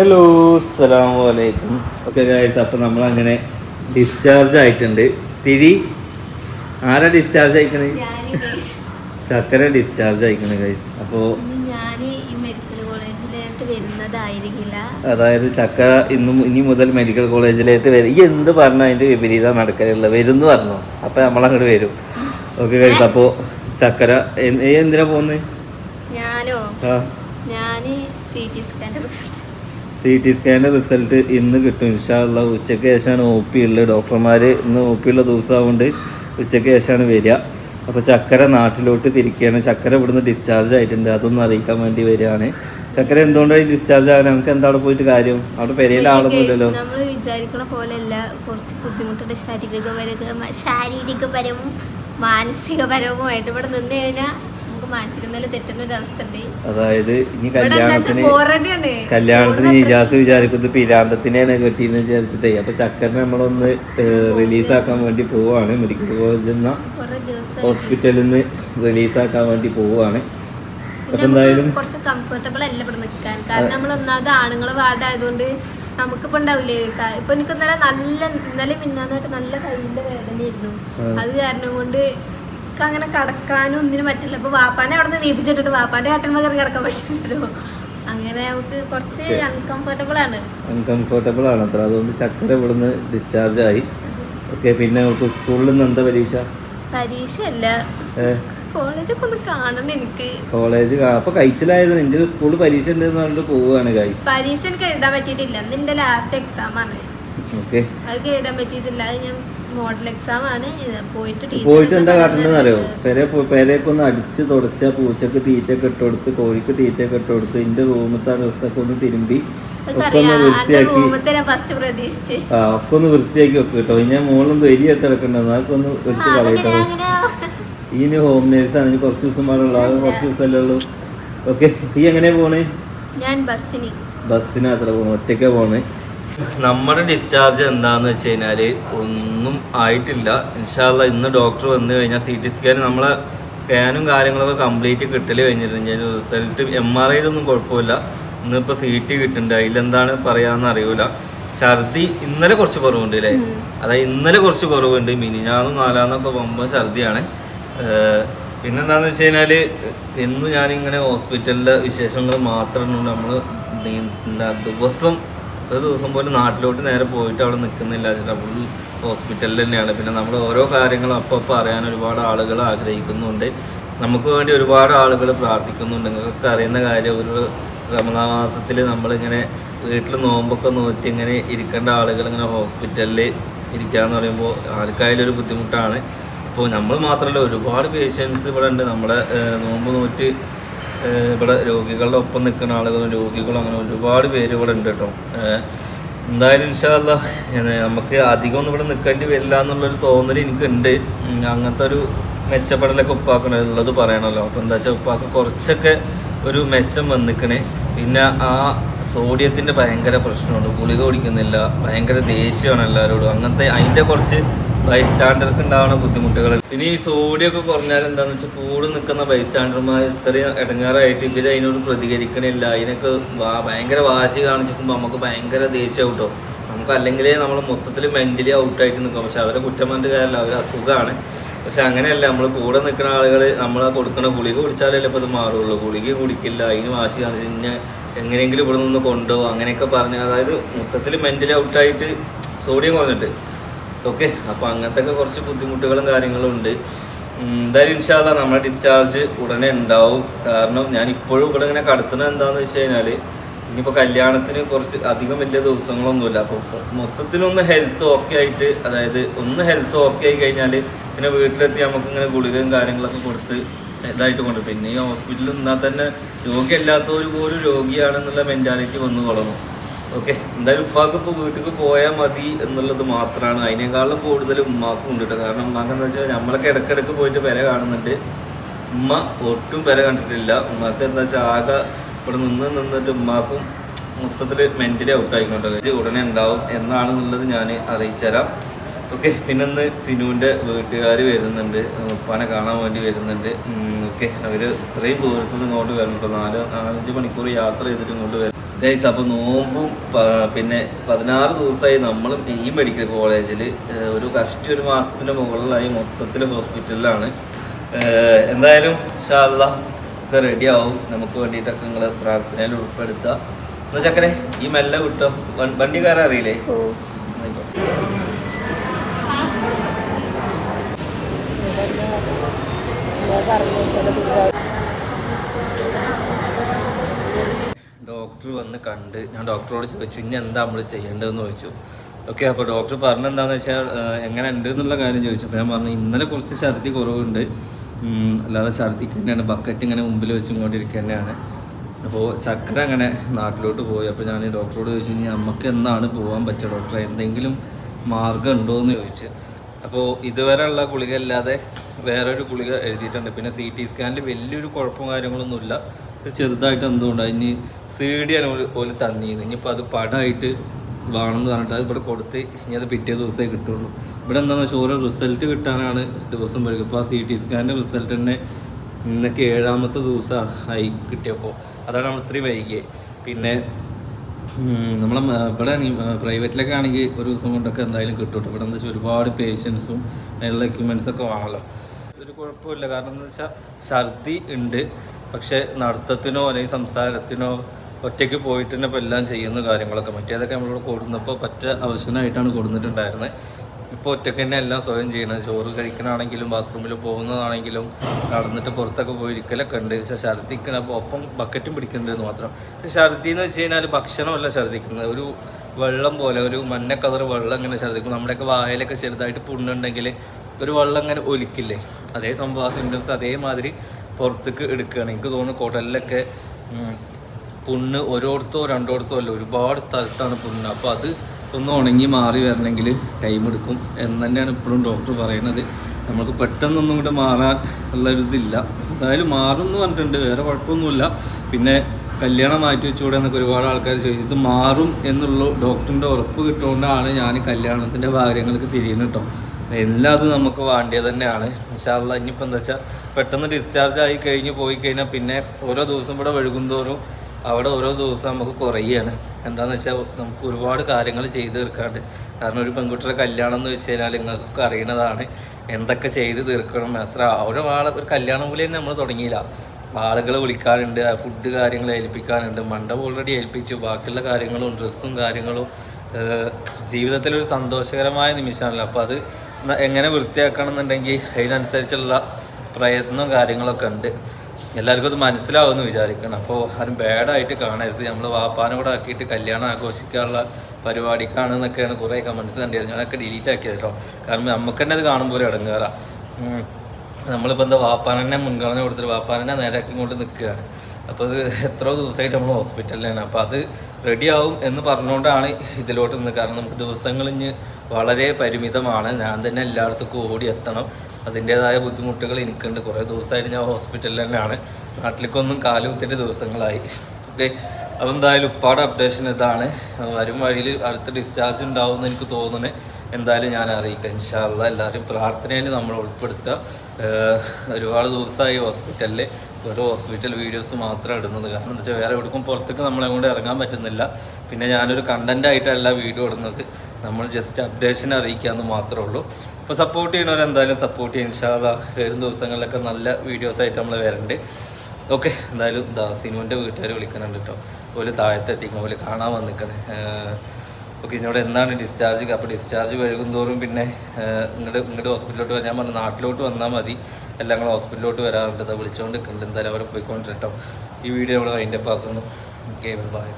Hello അസ്സലാമു വലൈക്കും okay guys അപ്പോൾ നമ്മൾ അങ്ങനെ ഡിസ്ചാർജ് ആയിട്ടുണ്ട്. തിരി ആരാ ഡിസ്ചാർജ് ആയിക്കണേ ചക്കര ഡിസ്ചാർജ് ആയിക്കണേ ഗൈസ് അപ്പോൾ അതായത് ചക്ക ഇന്നും ഇനി മുതൽ മെഡിക്കൽ കോളേജിലേക്ക് വരും. ഈ എന്ത് പറഞ്ഞു അതിന്റെ വിപരീതം നടക്കലുള്ള വരും എന്ന് പറഞ്ഞു? അപ്പോൾ നമ്മളങ്ങോട്ട് വരും. ഓക്കെ ഗൈസ് അപ്പോൾ ചക്കര എന്തിനാ പോകുന്നത് ഞാനോ? ആ. ഞാൻ C T result C T സ്കാനിന്റെ result ഇന്ന് കിട്ടും. ഇൻഷാല്ല ഉച്ചയ്ക്ക് ശേഷമാണ് ഒ പി ഉള്ളത്. ഡോക്ടർമാർ ഇന്ന് ഒ പി ഉള്ള ദിവസമാകൊണ്ട് ഉച്ചയ്ക്ക് ശേഷമാണ് വരിക. അപ്പോൾ ചക്കര നാട്ടിലോട്ട് തിരിക്കുകയാണ്. ചക്കര ഇവിടുന്ന് ഡിസ്ചാർജ് ആയിട്ടുണ്ട്. അതൊന്നും അറിയിക്കാൻ വേണ്ടി വരികയാണ്. ചക്കര എന്തുകൊണ്ടാണ് ഡിസ്ചാർജ് ആകാൻ നമുക്ക് എന്താ അവിടെ പോയിട്ട് കാര്യം? അവിടെ പെരയിലെ ആളൊന്നും ഇല്ലല്ലോ. നമ്മൾ പോലെയല്ല. കുറച്ച് ബുദ്ധിമുട്ടുണ്ട് ശാരീരികപരവും ശാരീരികപരവും മാനസികപരവുമായിട്ട് ഇവിടെ നിന്ന് കഴിഞ്ഞാൽ അതായത് ഇനി കല്യാണത്തിന് കല്യാണത്തിന് ഇജാസ് വിചാരിക്കുന്നത് പിരാന്തത്തിനെയാണ് കെട്ടിയെന്ന് വിചാരിച്ചിട്ടേ. അപ്പൊ ചക്കറിനെ നമ്മളൊന്ന് റിലീസാക്കാൻ വേണ്ടി പോവാണ്. മെഡിക്കൽ കോളേജിൽ നിന്ന് ഹോസ്പിറ്റലിൽ നിന്ന് റിലീസാക്കാൻ വേണ്ടി പോവാണ്. അപ്പൊ എന്തായാലും കുറച്ച് കംഫർട്ടബിൾ അല്ല ഇവിടെ നിൽക്കാൻ. കാരണം നമ്മൾ ഒന്നാമത് ആണുങ്ങൾ വാർഡ് ആയതുകൊണ്ട് നമുക്കിപ്പോ ഉണ്ടാവില്ലേ? ഇപ്പൊ എനിക്ക് ഇന്നലെ നല്ല ഇന്നലെ മിന്നാന്നായിട്ട് നല്ല കയ്യിന്റെ വേദനയായിരുന്നു. അത് കാരണം കൊണ്ട് എനിക്ക് അങ്ങനെ കടക്കാനും ഒന്നിനും പറ്റില്ല. അപ്പൊ വാപ്പാനെ അവിടെ നിന്ന് നീപ്പിച്ചിട്ടിട്ട് വാപ്പാന്റെ കാട്ടിൽ കയറി കിടക്കാൻ പറ്റില്ലല്ലോ. അങ്ങനെ നമുക്ക് കുറച്ച് അൺകംഫർട്ടബിൾ ആണ്. അൺകംഫർട്ടബിൾ ആണ് അത്ര. അതുകൊണ്ട് ചക്കര ഇവിടുന്ന് ഡിസ്ചാർജ് ആയി. ഓക്കെ പിന്നെ നമുക്ക് സ്കൂളിൽ നിന്ന് എന്താ പരീക്ഷ? പരീക്ഷ അല്ല കോളേജൊക്കെ ഒന്ന് കാണണം എനിക്ക്. കോളേജ് അപ്പൊ കഴിച്ചിലായത് സ്കൂളിൽ പരീക്ഷ ഉണ്ടെന്ന് പറഞ്ഞിട്ട് പോവുകയാണ് പരീക്ഷ എനിക്ക് എഴുതാൻ പറ്റിയിട്ടില്ല. എന്റെ ലാസ്റ്റ് എക്സാം ആണ്. ഓക്കെ. അത് എഴുതാൻ പറ്റിയിട്ടില്ല. അത് ഞാൻ മോഡൽ എക്സാം ആണ്. പോയിട്ട് പോയിട്ട് എന്താ കാട്ടണമെന്ന് അറിയോ? പെരെ പെരയൊക്കെ ഒന്ന് അടിച്ച് തുടച്ച പൂച്ചക്ക് തീറ്റയൊക്കെ ഇട്ട് കൊടുത്ത് കോഴിക്ക് തീറ്റയൊക്കെ ഇട്ട് കൊടുത്ത് എന്റെ റൂമത്തെ ഡ്രസ്സൊക്കെ ഒന്ന് തിരുമ്പി ഒക്കെ ഒന്ന് വൃത്തിയാക്കി. ആ ഒക്കെ ഒന്ന് വൃത്തിയാക്കി വെക്ക് കേട്ടോ. ഞാൻ മോളൊന്ന് വലിയ ഇറക്കണ്ടെന്ന് അതൊക്കെ ഒന്ന് എടുത്ത് കളയട്ടോ. ഇനി ഹോം നേഴ്സ് ആണ്. ഇനി കുറച്ച് ദിവസം പാടുള്ളൂ അത് കുറച്ച് ദിവസമല്ലേ ഉള്ളൂ. ഓക്കെ. ഈ എങ്ങനെയാ പോണേ? ഞാൻ ബസ്സിന്. ബസ്സിനാത്ര പോണു? ഒറ്റയ്ക്കാ പോണേ? നമ്മുടെ ഡിസ്ചാർജ് എന്താന്ന് വെച്ച് കഴിഞ്ഞാൽ ഒന്നും ആയിട്ടില്ല. ഇൻഷാല്ല ഇന്ന് ഡോക്ടർ വന്നു കഴിഞ്ഞാൽ സി ടി സ്കാൻ നമ്മളെ സ്കാനും കാര്യങ്ങളൊക്കെ കംപ്ലീറ്റ് കിട്ടൽ കഴിഞ്ഞിരുന്നു റിസൾട്ട് എം ആർ ഐയിലൊന്നും കുഴപ്പമില്ല. ഇന്നിപ്പോൾ സി ടി കിട്ടുന്നുണ്ട് അതിലെന്താണ് പറയാമെന്ന് അറിയൂല. ഛർദി ഇന്നലെ കുറച്ച് കുറവുണ്ട് അല്ലേ അതായത് ഇന്നലെ കുറച്ച് കുറവുണ്ട്. മിനിഞ്ഞാന്നും നാലാന്നൊക്കെ പോകുമ്പോൾ ഛർദിയാണ്. പിന്നെന്താന്ന് വെച്ച് കഴിഞ്ഞാൽ എന്നും ഞാനിങ്ങനെ ഹോസ്പിറ്റലിലെ വിശേഷങ്ങൾ മാത്രം നമ്മൾ ദിവസം ഒരു ദിവസം പോലും നാട്ടിലോട്ട് നേരെ പോയിട്ട് അവിടെ നിൽക്കുന്നില്ല. ചേട്ടാ ഫുൾ ഹോസ്പിറ്റലിൽ തന്നെയാണ്. പിന്നെ നമ്മൾ ഓരോ കാര്യങ്ങളും അപ്പോൾ അപ്പോൾ അറിയാൻ ഒരുപാട് ആളുകൾ ആഗ്രഹിക്കുന്നുണ്ട്. നമുക്ക് വേണ്ടി ഒരുപാട് ആളുകൾ പ്രാർത്ഥിക്കുന്നുണ്ട്. നിങ്ങൾക്കൊക്കെ അറിയുന്ന കാര്യം ഒരു റമദാ മാസത്തിൽ നമ്മളിങ്ങനെ വീട്ടിൽ നോമ്പൊക്കെ നോക്കി ഇങ്ങനെ ഇരിക്കേണ്ട ആളുകൾ ഇങ്ങനെ ഹോസ്പിറ്റലിൽ ഇരിക്കുക എന്ന് പറയുമ്പോൾ ആർക്കായാലും ഒരു ബുദ്ധിമുട്ടാണ്. അപ്പോൾ നമ്മൾ മാത്രമല്ല ഒരുപാട് പേഷ്യൻസ് ഇവിടെ ഉണ്ട്. നമ്മുടെ നോമ്പ് നോറ്റ് ഇവിടെ രോഗികളുടെ ഒപ്പം നിൽക്കുന്ന ആളുകളും രോഗികളും അങ്ങനെ ഒരുപാട് പേര് ഇവിടെ ഉണ്ട് കേട്ടോ. എന്തായാലും ഇൻഷാല്ല നമുക്ക് അധികം ഒന്നും ഇവിടെ നിൽക്കേണ്ടി വരില്ല എന്നുള്ളൊരു തോന്നൽ എനിക്കുണ്ട്. അങ്ങനത്തെ ഒരു മെച്ചപ്പെടലൊക്കെ ഉപ്പാക്കണം ഉള്ളത് പറയണമല്ലോ അപ്പോൾ എന്താ വെച്ചാൽ ഉപ്പാക്ക് കുറച്ചൊക്കെ ഒരു മെച്ചം വന്നിക്കണേ. പിന്നെ ആ സോഡിയത്തിന്റെ ഭയങ്കര പ്രശ്നമുണ്ട് ഗുളിക കുടിക്കുന്നില്ല. ഭയങ്കര ദേഷ്യമാണ് എല്ലാവരോടും അങ്ങനത്തെ അതിന്റെ കുറച്ച് ബൈസ്റ്റാൻഡർക്ക് ഉണ്ടാവുന്ന ബുദ്ധിമുട്ടുകൾ പിന്നെ ഈ സോഡിയൊക്കെ കുറഞ്ഞാൽ എന്താണെന്ന് വെച്ചാൽ കൂടെ നിൽക്കുന്ന ബൈസ്റ്റാൻഡർമാർ ഇത്രയും ഇടങ്ങാറായിട്ട് ഇവർ അതിനോട് പ്രതികരിക്കണില്ല. അതിനൊക്കെ ഭയങ്കര വാശി കാണിച്ചിരിക്കുമ്പോൾ നമുക്ക് ഭയങ്കര ദേഷ്യം കേട്ടോ നമുക്ക് അല്ലെങ്കിലേ നമ്മൾ മൊത്തത്തിൽ മെന്റലി ഔട്ടായിട്ട് നിൽക്കും. പക്ഷെ അവരെ കുറ്റം കാര്യമില്ല അവർ അസുഖമാണ് പക്ഷെ അങ്ങനെയല്ല. നമ്മൾ കൂടെ നിൽക്കുന്ന ആളുകൾ നമ്മൾ കൊടുക്കുന്ന ഗുളിക കുടിച്ചാലല്ലേ ഇപ്പോൾ ഇത് മാറുള്ളൂ. ഗുളിക കുടിക്കില്ല. അതിന് വാശി കാണിച്ച് ഇങ്ങനെ എങ്ങനെയെങ്കിലും ഇവിടെ നിന്ന് കൊണ്ടുപോകും അങ്ങനെയൊക്കെ പറഞ്ഞു അതായത് മൊത്തത്തിൽ മെന്റലി ഔട്ടായിട്ട് സോഡിയം കുറഞ്ഞിട്ട് ഓക്കെ അപ്പോൾ അങ്ങനത്തെ ഒക്കെ കുറച്ച് ബുദ്ധിമുട്ടുകളും കാര്യങ്ങളും ഉണ്ട്. എന്തായാലും ഇൻഷാല്ല നമ്മുടെ ഡിസ്ചാർജ് ഉടനെ ഉണ്ടാവും. കാരണം ഞാൻ ഇപ്പോഴും ഇവിടെ ഇങ്ങനെ കടത്തുന്നത് എന്താണെന്ന് വെച്ച് കഴിഞ്ഞാൽ ഇനിയിപ്പോൾ കല്യാണത്തിന് കുറച്ച് അധികം വലിയ ദിവസങ്ങളൊന്നുമില്ല. അപ്പോൾ മൊത്തത്തിലൊന്ന് ഹെൽത്ത് ഓക്കെ ആയിട്ട് അതായത് ഒന്ന് ഹെൽത്ത് ഓക്കെ ആയി കഴിഞ്ഞാൽ പിന്നെ വീട്ടിലെത്തി നമുക്ക് ഇങ്ങനെ ഗുളികയും കാര്യങ്ങളൊക്കെ കൊടുത്ത് ഇതായിട്ട് കൊണ്ട് പിന്നെ ഈ ഹോസ്പിറ്റലിൽ നിന്നാൽ തന്നെ രോഗിയല്ലാത്തവർ പോലും രോഗിയാണെന്നുള്ള മെന്റാലിറ്റി വന്നു തുടങ്ങും ഓക്കെ എന്തായാലും ഉപ്പാക്ക് ഇപ്പോൾ വീട്ടിലേക്ക് പോയാൽ മതി എന്നുള്ളത് മാത്രമാണ് അതിനേക്കാളും കൂടുതൽ ഉമ്മാക്കും ഉണ്ട് കേട്ടോ കാരണം ഉമ്മാക്ക് എന്താ വെച്ചാൽ നമ്മളൊക്കെ ഇടയ്ക്കിടയ്ക്ക് പോയിട്ട് പെര കാണുന്നുണ്ട്. ഉമ്മ ഒട്ടും പെര കണ്ടിട്ടില്ല. ഉമ്മാക്ക് എന്താ വെച്ചാൽ ആകെ ഇവിടെ നിന്ന് നിന്നിട്ട് ഉമ്മാക്കും മൊത്തത്തിൽ മെന്റലി ഔട്ട് ആയിക്കൊണ്ടത് ഉടനെ ഉണ്ടാവും എന്നാണെന്നുള്ളത് ഞാൻ അറിയിച്ചുതരാം ഓക്കെ പിന്നെ ഇന്ന് സിനുവിന്റെ വീട്ടുകാർ വരുന്നുണ്ട്. ഉപ്പാനെ കാണാൻ വേണ്ടി വരുന്നുണ്ട്. ഓക്കെ അവർ ഇത്രയും ദൂരത്തുനിന്ന് ഇങ്ങോട്ട് വരണം. കേട്ടോ നാല് നാലഞ്ച് മണിക്കൂർ യാത്ര ചെയ്തിട്ട് ഇങ്ങോട്ട് വരും ഗൈസ് അപ്പോൾ നോമ്പും പിന്നെ പതിനാറ് ദിവസമായി നമ്മളും ഈ മെഡിക്കൽ കോളേജിൽ ഒരു കഷ്ടി ഒരു മാസത്തിന് മുകളിലായി മൊത്തത്തിൽ ഹോസ്പിറ്റലിലാണ് എന്തായാലും ഷാല്ല ഒക്കെ റെഡി ആവും. നമുക്ക് വേണ്ടിയിട്ടൊക്കെ നിങ്ങൾ പ്രാർത്ഥനയിൽ ഉൾപ്പെടുത്തുക എന്നാ ചക്കരെ ഈ മെല്ലെ വിട്ടോ? വണ്ടി കയറാൻ അറിയില്ലേ? ഡോക്ടർ വന്ന് കണ്ട് ഞാൻ ഡോക്ടറോട് ചോദിച്ചു ഇനി എന്താ നമ്മൾ ചെയ്യേണ്ടതെന്ന് ചോദിച്ചു. ഓക്കെ അപ്പോൾ ഡോക്ടർ പറഞ്ഞെന്താണെന്ന് വെച്ചാൽ എങ്ങനെ ഉണ്ട് എന്നുള്ള കാര്യം ചോദിച്ചു. അപ്പോൾ ഞാൻ പറഞ്ഞു ഇന്നലെ കുറച്ച് ഛർദി കുറവുണ്ട്. അല്ലാതെ ഛർദിക്ക് തന്നെയാണ്. ബക്കറ്റ് ഇങ്ങനെ മുമ്പിൽ വെച്ചും കൊണ്ടിരിക്കുക അപ്പോൾ ചക്കര അങ്ങനെ നാട്ടിലോട്ട് പോയി. അപ്പോൾ ഞാൻ ഡോക്ടറോട് ചോദിച്ചു ഇനി നമുക്ക് എന്നാണ് പോകാൻ പറ്റുക ഡോക്ടറെ? എന്തെങ്കിലും മാർഗം ഉണ്ടോ എന്ന് ചോദിച്ചു. അപ്പോൾ ഇതുവരെയുള്ള ഗുളിക അല്ലാതെ വേറൊരു ഗുളിക എഴുതിയിട്ടുണ്ട്. പിന്നെ സി ടി സ്കാനിൽ വലിയൊരു കുഴപ്പവും കാര്യങ്ങളൊന്നുമില്ല. ചെറുതായിട്ട് എന്തുകൊണ്ടാണ് ഇനി സി ഡി ആണ് ഓൽ തന്നിരുന്നത് തന്നിരുന്നു ഇനിയിപ്പോൾ അത് പടമായിട്ട് വേണമെന്ന് പറഞ്ഞിട്ട് അത് ഇവിടെ കൊടുത്ത് ഇനി അത് പിറ്റേ ദിവസമേ കിട്ടുള്ളൂ. ഇവിടെ എന്താണെന്ന് വെച്ചാൽ ഓരോ റിസൾട്ട് കിട്ടാനാണ് ദിവസം വരിക. ഇപ്പോൾ ആ സി ടി സ്കാനിന്റെ റിസൾട്ട് തന്നെ ഇന്നൊക്കെ ഏഴാമത്തെ ദിവസം ആയി കിട്ടിയപ്പോൾ അതാണ് നമ്മൾ ഇത്രയും വൈകിയത് പിന്നെ നമ്മൾ ഇവിടെ പ്രൈവറ്റിലൊക്കെ ആണെങ്കിൽ ഒരു ദിവസം കൊണ്ടൊക്കെ എന്തായാലും കിട്ടും. ഇവിടെ എന്താ വെച്ചാൽ ഒരുപാട് പേഷ്യൻസും അതിനുള്ള എക്യുപ്മെന്റ്സൊക്കെ വേണമല്ലോ. ഒരു കുഴപ്പമില്ല. കാരണം എന്താ വെച്ചാൽ ഛർദി ഉണ്ട്. പക്ഷെ നടത്തത്തിനോ അല്ലെങ്കിൽ സംസാരത്തിനോ ഒറ്റയ്ക്ക് പോയിട്ട് തന്നെ ഇപ്പോൾ എല്ലാം ചെയ്യുന്ന കാര്യങ്ങളൊക്കെ മറ്റേതൊക്കെ നമ്മളിവിടെ കൊടുന്നപ്പോൾ പറ്റ അവശനായിട്ടാണ് കൊടുത്തിട്ടുണ്ടായിരുന്നത് ഇപ്പോൾ ഒറ്റയ്ക്ക് തന്നെ എല്ലാം സ്വയം ചെയ്യണം ചോറ് കഴിക്കണാണെങ്കിലും ബാത്റൂമിൽ പോകുന്നതാണെങ്കിലും നടന്നിട്ട് പുറത്തൊക്കെ പോയി ഇരിക്കലൊക്കെ ഉണ്ട്. പക്ഷെ ഛർദ്ദിക്കണ ഒപ്പം ബക്കറ്റും പിടിക്കുന്നുണ്ടെന്ന് മാത്രം. ഛർദി എന്ന് വെച്ച് കഴിഞ്ഞാൽ ഭക്ഷണമല്ല ഛർദ്ദിക്കുന്നത് ഒരു വെള്ളം പോലെ ഒരു മഞ്ഞ കളർ വെള്ളം ഇങ്ങനെ ഛർദ്ദിക്കും നമ്മുടെയൊക്കെ വായലൊക്കെ ചെറുതായിട്ട് പുണ്ണുണ്ടെങ്കിൽ ഒരു വെള്ളം ഇങ്ങനെ ഒലിക്കില്ലേ? അതേ സംഭവം സിംറ്റംസ് അതേമാതിരി പുറത്തേക്ക് എടുക്കുകയാണ്. എനിക്ക് തോന്നുന്നു കുടലിലൊക്കെ പുണ്ണ് ഓരോരുത്തോ രണ്ടോടത്തോ അല്ല ഒരുപാട് സ്ഥലത്താണ് പുണ്ണ്. അപ്പോൾ അത് ഒന്ന് ഉണങ്ങി മാറി വരണമെങ്കിൽ ടൈം എടുക്കും എന്ന് തന്നെയാണ് ഇപ്പോഴും ഡോക്ടർ പറയുന്നത്. നമുക്ക് പെട്ടെന്നൊന്നും കൂടെ മാറാൻ ഉള്ളൊരിതില്ല എന്തായാലും മാറും എന്ന് പറഞ്ഞിട്ടുണ്ട് വേറെ കുഴപ്പമൊന്നുമില്ല. പിന്നെ കല്യാണം മാറ്റി വെച്ചുകൂടെ എന്നൊക്കെ ഒരുപാട് ആൾക്കാർ ചോദിച്ചു. ഇത് മാറും എന്നുള്ള ഡോക്ടറിന്റെ ഉറപ്പ് കിട്ടുകൊണ്ടാണ് ഞാൻ കല്യാണത്തിന്റെ കാര്യങ്ങൾക്ക് തിരിയുന്നത് കേട്ടോ. എല്ലാതും നമുക്ക് വേണ്ടിയത് തന്നെയാണ്. ഇൻഷാല്ല ഇനിയിപ്പോൾ എന്താ വെച്ചാൽ പെട്ടെന്ന് ഡിസ്ചാർജ് ആയി കഴിഞ്ഞ് പോയി കഴിഞ്ഞാൽ പിന്നെ ഓരോ ദിവസം ഇവിടെ വഴുകും തോറും അവിടെ ഓരോ ദിവസം നമുക്ക് കുറയുകയാണ് എന്താണെന്ന് വെച്ചാൽ നമുക്ക് ഒരുപാട് കാര്യങ്ങൾ ചെയ്ത് തീർക്കാണ്ട്. കാരണം ഒരു പെൺകുട്ടിയുടെ കല്യാണം എന്ന് വെച്ച് കഴിഞ്ഞാൽ നിങ്ങൾക്കൊക്കെ അറിയണതാണ് എന്തൊക്കെ ചെയ്ത് തീർക്കണം. എത്ര ഓരോ ആളെ ഒരു കല്യാണം പോലെ തന്നെ നമ്മൾ തുടങ്ങിയില്ല. ആളുകൾ വിളിക്കാനുണ്ട് ഫുഡ് കാര്യങ്ങൾ ഏൽപ്പിക്കാനുണ്ട്. മണ്ഡപം ഓൾറെഡി ഏൽപ്പിച്ചു. ബാക്കിയുള്ള കാര്യങ്ങളും ഡ്രസ്സും കാര്യങ്ങളും ജീവിതത്തിലൊരു സന്തോഷകരമായ നിമിഷമാണല്ലോ. അപ്പോൾ അത് എങ്ങനെ വൃത്തിയാക്കണം എന്നുണ്ടെങ്കിൽ അതിനനുസരിച്ചുള്ള പ്രയത്നവും കാര്യങ്ങളൊക്കെ ഉണ്ട്. എല്ലാവർക്കും അത് മനസ്സിലാവുമെന്ന് വിചാരിക്കണം. അപ്പോൾ ആരും ബാഡായിട്ട് കാണരുത്. നമ്മൾ വാപ്പാനും കൂടെ ആക്കിയിട്ട് കല്യാണം ആഘോഷിക്കാനുള്ള പരിപാടിക്കാണെന്നൊക്കെയാണ് കുറേ കമന്റ്സ് കണ്ടിരുന്നത്. ഞാനൊക്കെ ഡിലീറ്റ് ആക്കിയത് കേട്ടോ. കാരണം നമുക്ക് തന്നെ അത് കാണുമ്പോൾ ഇടങ്ങേറാം നമ്മളിപ്പോൾ എന്താ വാപ്പാനെ മുൻഗണന കൊടുത്തിട്ട് വാപ്പാനെ നേരാക്കി കൊണ്ട് നിൽക്കുകയാണ്. അപ്പോൾ അത് എത്ര ദിവസമായിട്ട് നമ്മൾ ഹോസ്പിറ്റലിലാണ്. അപ്പോൾ അത് റെഡിയാവും എന്ന് പറഞ്ഞുകൊണ്ടാണ് ഇതിലോട്ട് നിന്ന് കാരണം നമുക്ക് ദിവസങ്ങൾ ഇനി വളരെ പരിമിതമാണ്. ഞാൻ തന്നെ എല്ലായിടത്തേക്കും ഓടി എത്തണം. അതിന്റേതായ ബുദ്ധിമുട്ടുകൾ എനിക്കുണ്ട്. കുറേ ദിവസമായിട്ട് ഞാൻ ഹോസ്പിറ്റലിൽ തന്നെയാണ്. നാട്ടിലേക്കൊന്നും കാലുകുത്തിന്റെ ദിവസങ്ങളായി. ഓക്കെ. അപ്പോൾ എന്തായാലും ഉപ്പാടെ അപ്ഡേഷൻ ഇതാണ്. വരും വഴിയിൽ അടുത്ത ഡിസ്ചാർജ് ഉണ്ടാവും എന്ന് എനിക്ക് തോന്നുന്നത് എന്തായാലും ഞാൻ അറിയിക്കാം. ഇൻഷാല്ല എല്ലാവരും പ്രാർത്ഥനയിൽ നമ്മൾ ഉൾപ്പെടുത്തുക. ഒരുപാട് ദിവസമായി ഹോസ്പിറ്റലിൽ ഒരു ഹോസ്പിറ്റൽ വീഡിയോസ് മാത്രം ഇടുന്നത്. കാരണം എന്താ വെച്ചാൽ വേറെ എവിടേക്കും പുറത്തേക്ക് നമ്മളെ കൊണ്ട് ഇറങ്ങാൻ പറ്റുന്നില്ല. പിന്നെ ഞാനൊരു കണ്ടന്റ് ആയിട്ടല്ല വീഡിയോ ഇടുന്നത്. നമ്മൾ ജസ്റ്റ് അപ്ഡേഷൻ അറിയിക്കാമെന്ന് മാത്രമേ ഉള്ളൂ. അപ്പോൾ സപ്പോർട്ട് ചെയ്യുന്നവർ എന്തായാലും സപ്പോർട്ട് ചെയ്യും ഇൻഷാല്ല വരും ദിവസങ്ങളിലൊക്കെ നല്ല വീഡിയോസായിട്ട് നമ്മൾ വരണ്ട്. ഓക്കെ എന്തായാലും ദാ സിനുവിന്റെ വീട്ടുകാർ വിളിക്കുന്നുണ്ട് കേട്ടോ ഓൽ താഴത്തെ എത്തിക്കണം ഓൽ കാണാൻ വന്നിക്കണേ. ഓക്കെ എന്നോട് എന്നാണ് ഡിസ്ചാർജ് അപ്പോൾ ഡിസ്ചാർജ് വഴുകും തോറും പിന്നെ ഇങ്ങോട്ട് ഇങ്ങോട്ട് ഹോസ്പിറ്റലിലോട്ട് വരാൻ പറഞ്ഞു നാട്ടിലോട്ട് വന്നാൽ മതി. എല്ലാം കൂടെ ഹോസ്പിറ്റലിലോട്ട് വരാറുണ്ട്. വിളിച്ചുകൊണ്ട് നിൽക്കുന്നുണ്ട്. എന്തായാലും അവരെ പോയിക്കൊണ്ടിട്ടോ ഈ വീഡിയോ നമ്മൾ വൈൻഡപ്പ് ആക്കുന്നു. Okay bye